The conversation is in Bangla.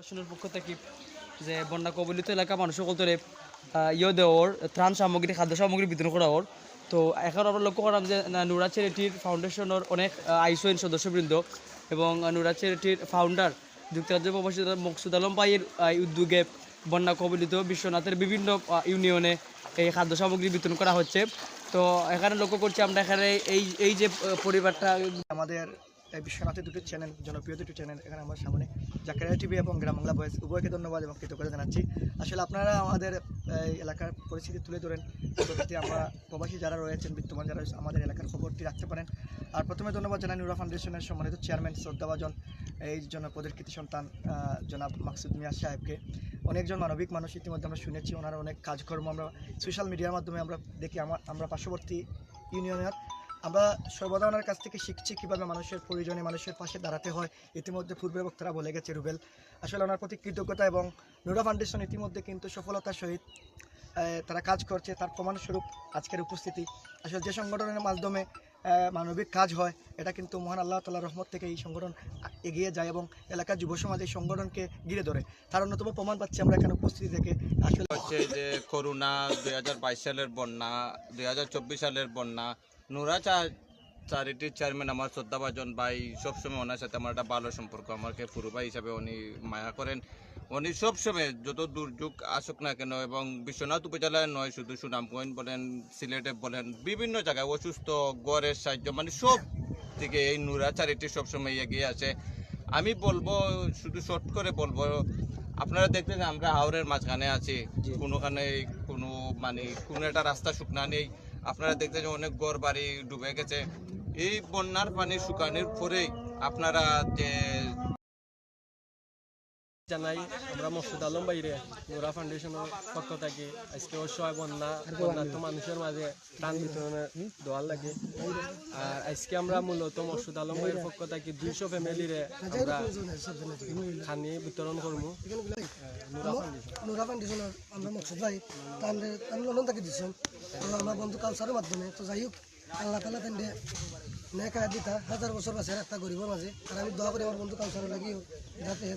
ফাউন্ডেশনের পক্ষ থেকে যে বন্যা কবলিত এলাকা মানুষ সকল তোরে ইয়ে দেওয়ার, ত্রাণ সামগ্রী, খাদ্য সামগ্রী বিতরণ করা ওর তো এখন আমরা লক্ষ্য করলাম যে নুরা চ্যারিটির ফাউন্ডেশনের অনেক আইসোইন সদস্যবৃন্দ এবং নুরা চ্যারিটির ফাউন্ডার যুক্তরাজ্য প্রবাসী মকসুদ আলম পাইয়ের উদ্যোগে বন্যা কবলিত বিশ্বনাথের বিভিন্ন ইউনিয়নে এই খাদ্য সামগ্রী বিতরণ করা হচ্ছে। তো এখানে লক্ষ্য করছি আমরা এখানে এই এই যে পরিবারটা আমাদের বিশ্বনাথের দুটি চ্যানেল জনপ্রিয় দুটি চ্যানেল এখানে আমার সামনে। জাকারিয়া টিভি এবং গ্রাম বাংলা ভয়েস উভয়কে ধন্যবাদ এবং কৃতজ্ঞতা জানাচ্ছি। আসলে আপনারা আমাদের, এই এলাকার পরিস্থিতি তুলে ধরেন যাতে আমরা প্রবাসী যারা রয়েছেন, বিদ্যমান যারা আমাদের এলাকার খবরটি রাখতে পারেন। আর প্রথমে ধন্যবাদ জানাই নুরা ফাউন্ডেশনের সম্মানিত চেয়ারম্যান শ্রদ্ধাভাজন এই জনপদের কৃতি সন্তান জনাব মাকসুদ মিয়া সাহেবকে। অনেকজন মানবিক মানুষ ইতিমধ্যে আমরা শুনেছি, ওনার অনেক কাজকর্ম আমরা সোশ্যাল মিডিয়ার মাধ্যমে আমরা দেখি আমার আমরা পার্শ্ববর্তী ইউনিয়নের আমরা সর্বদা ওনার কাছ থেকে শিখছি কীভাবে মানুষের প্রয়োজনে মানুষের পাশে দাঁড়াতে হয়। ইতিমধ্যে পূর্বের বক্তারা বলে গেছে, রুবেল। আসলে ওনার প্রতি কৃতজ্ঞতা এবং নুরা ফাউন্ডেশন ইতিমধ্যে কিন্তু সফলতার সহিত তারা কাজ করছে, তার প্রমাণস্বরূপ আজকের উপস্থিতি। আসলে যে সংগঠনের মাধ্যমে মানবিক কাজ হয়, এটা কিন্তু মহান আল্লাহ তাল্লাহ রহমত থেকে এই সংগঠন এগিয়ে যায় এবং এলাকার যুব সমাজ এই সংগঠনকে ঘিরে ধরে। তার অন্যতম প্রমাণ পাচ্ছি আমরা এখানে উপস্থিতি থেকে। আসলে হচ্ছে যে করোনা দুই হাজার বাইশ সালের বন্যা, দুই হাজার চব্বিশ সালের বন্যা নুরা চা চ্যারিটির চেয়ারম্যান আমার শ্রদ্ধাভাজন ভাই সবসময় ওনার সাথে আমার একটা ভালো সম্পর্ক। আমাকে পুরো ভাই হিসাবে উনি মায়া করেন। উনি সবসময় যত দুর্যোগ আসুক না কেন এবং বিশ্বনাথ উপজেলায় নয় শুধু সুনামগঞ্জ বলেন সিলেটে বলেন বিভিন্ন জায়গায় অসুস্থ গড়ের সাহায্য মানে সব থেকে এই নুরা চ্যারিটি সবসময় এগিয়ে আছে আমি বলব শুধু শর্ট করে বলব আপনারা দেখতেছেন আমরা হাওড়ের মাঝখানে আছি। কোনোখানে কোনো মানে কোনো একটা রাস্তা শুকনা নেই। আপনারা দেখতেছেন অনেক ঘর বাড়ি ডুবে গেছে। এই বন্যার পানি শুকানোর পরেই আপনারা যে জানাই, আমরা মসুদ আলম বাইরে, নোরা ফাউন্ডেশনের পক্ষ থেকে। আজকে অসহায় বন্যা বন্যার্থ মানুষের মাঝে ত্রাণ বিতরণের দেওয়ার লাগে। আর আজকে আমরা মূলত মসুদ আলম ভাইয়ের পক্ষ থেকে দুইশো ফ্যামিলিরে আমরা খানি বিতরণ করব। আমরা বন্ধু কালচারের মাধ্যমে, তো যাই হোক, আল্লাহ তালা তেন নেকা দিতা। হাজার বছর বাঁচে একটা গরিবের মাঝে। আর আমি দোয়া করি আমার বন্ধু কালচারের লাগিও যাতে